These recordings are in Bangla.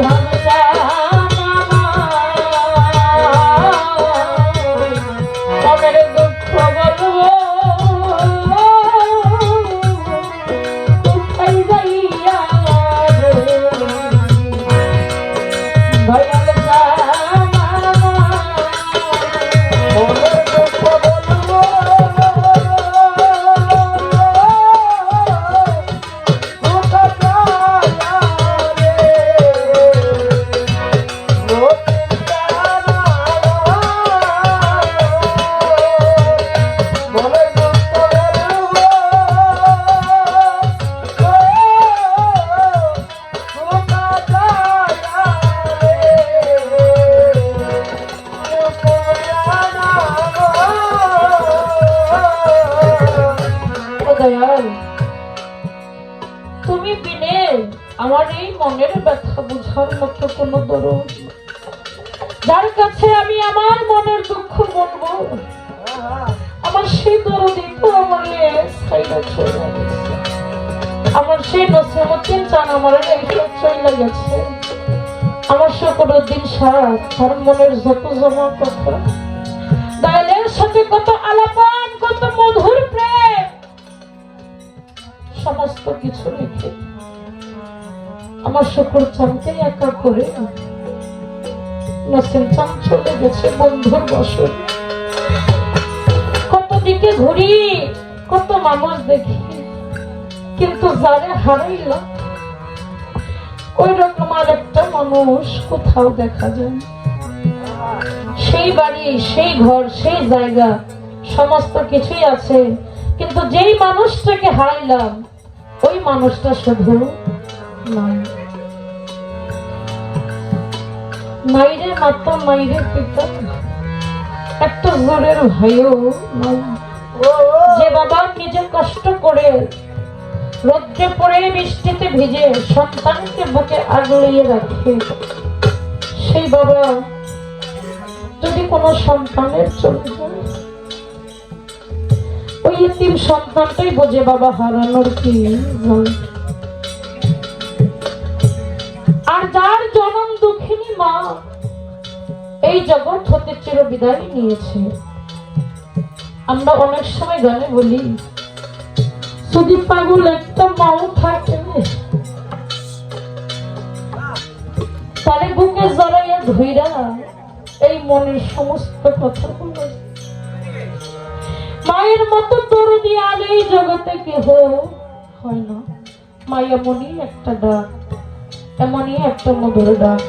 Oh. আমার এই মনের ব্যথা বুঝার মতো কোনো দরদ। যার কাছে আমি আমার মনের দুঃখ বলব, আমার সেই দরদি তো আমার আমার সেই নসিমুদ্দিন চান আমার চলে গেছে। আমার সকল দিন সারা তার মনের যত জমা কথা, দয়ালের সাথে কত আলাপন, কত মধুর প্রেম, সমস্ত কিছু রেখে আমার শুকুর চামকে একা করে নসিম চাম চলে গেছে বন্ধুর বসর কত দিকে ঘুরি, কত মানুষ দেখি, কিন্তু যারে হারাইলাম ওই রকম আর একটা মানুষ কোথাও দেখা যায় সেই বাড়ি, সেই ঘর, সেই জায়গা, সমস্ত কিছুই আছে, কিন্তু যেই মানুষটাকে হারাইলাম, ওই মানুষটা শুধু মাইরে মাতা মাইরে পিতা একটা ভাইও যে বাবা নিজে কষ্ট করে রোদ্রে পড়ে বৃষ্টিতে ভিজে সন্তানকে বুকে আগলিয়ে রাখে সেই বাবা, যদি কোনো সন্তানের ওই এতিম সন্তানটাই বোঝে বাবা হারানোর কি এই জগৎ হতে চির বিদায় নিয়েছে। আমরা অনেক সময় গানে বলি যদি পাগল একটা মাও থাকে তারে বুকে জড়াইয়া এই মনের সমস্ত কথা বলে মায়ের মতো দরদি আর এই জগতে কেহ হয় না। মা এমনই একটা ডাক এমনই একটা মধুর ডাক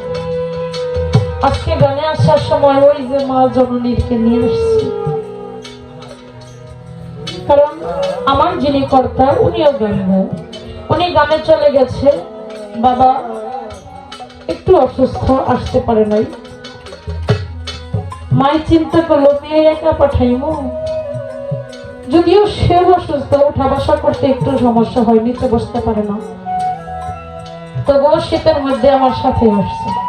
আজকে গানে আসার সময় ওই যে মা জননীরকে নিয়ে আসছি। কারণ আমার যিনি কর্তা, উনিও গান উনি গানে চলে গেছে। বাবা একটু অসুস্থ, আসতে পারে নাই। মাই চিন্তা করল মেয়ে একা পাঠাইমো? যদিও সেও অসুস্থ, উঠা বসা করতে একটু সমস্যা হয় নিচে বসতে পারে না। তবুও শীতের মধ্যে আমার সাথে আসছে।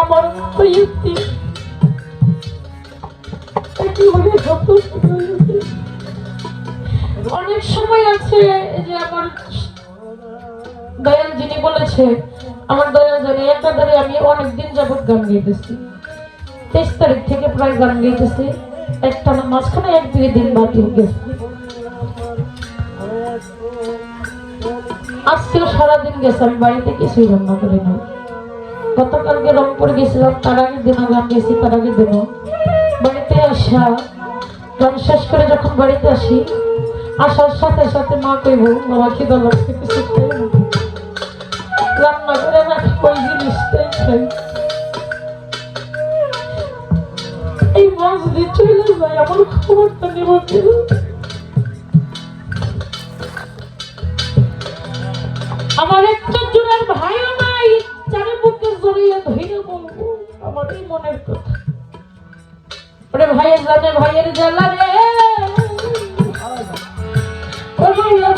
আমার মতো ইতি একেবারে হতাশ হয়ে অনেক সময় আছে যে আমার দয়াল যিনি বলেছে, আমার দয়াল জানে একাধারে আমি অনেকদিন যাবৎ গান গাইতেছি। তেইশ তারিখ থেকে প্রায় গান গাইতেছি। একটা মাঝখানে এক দুই দিন হয়ে গেছে। আজকেও সারাদিন গেছে, আমি বাড়িতে কিছুই রান্না করি না গতকালকে রংপুর গেছিলাম, তার আগের দিনও গান গেছি, তার আগের দিনও। বাড়িতে আসা গান শেষ করে যখন বাড়িতে আসি, আসার সাথে সাথে মা কইব, বাবা লাগছে, কিছু রান্না করে রাখি ওই জিনিসটাই আমার একটা জোড়ার চারে বুকে জড়িয়ে বলব আমার মনের কথা। ওরে ভাইয়ের জানে ভাইয়ের জ্বালা রে। ওরে ভাইয়া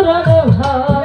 কাজরার ভাই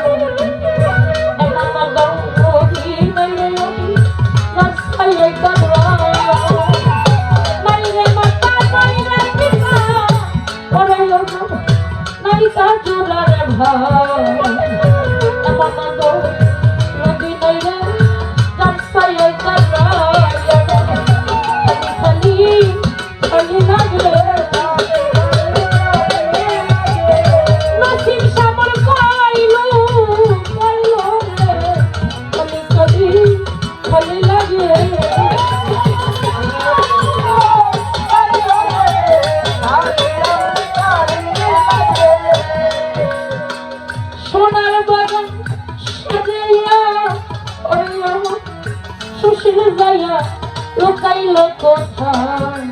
লুকাইল কোথায়?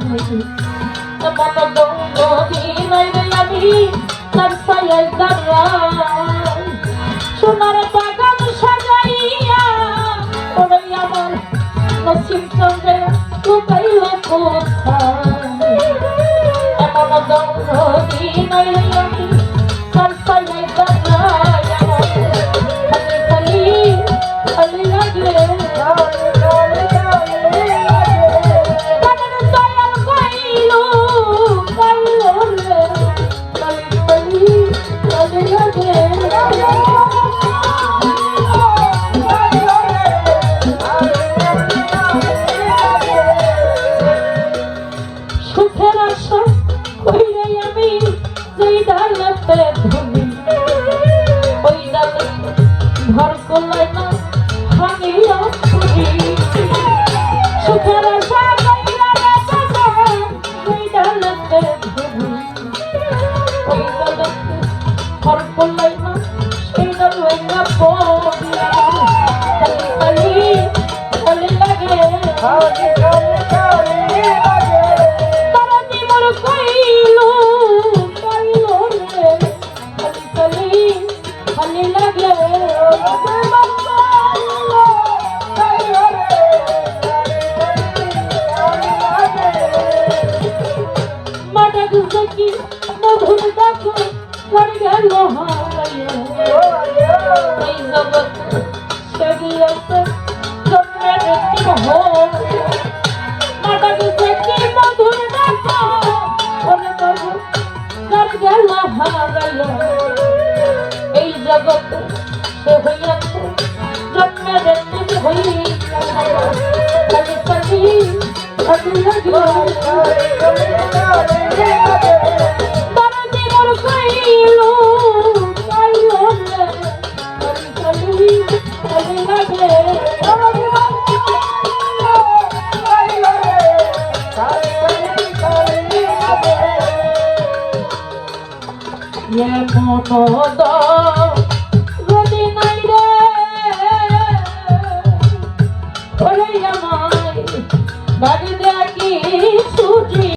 মন গৌরীর আমি, তার সায়ায় দাঁড়াই। সোনার বাগান সাজাইয়া ওরাই আমার নসিম চন্দ্রে লুকাইল কোথায়? মন গৌরীর আমি, তার এই জগতে সে হইয়াছে জন্মে ব্যক্তি হইয়াছে খালি খালি খালি খালি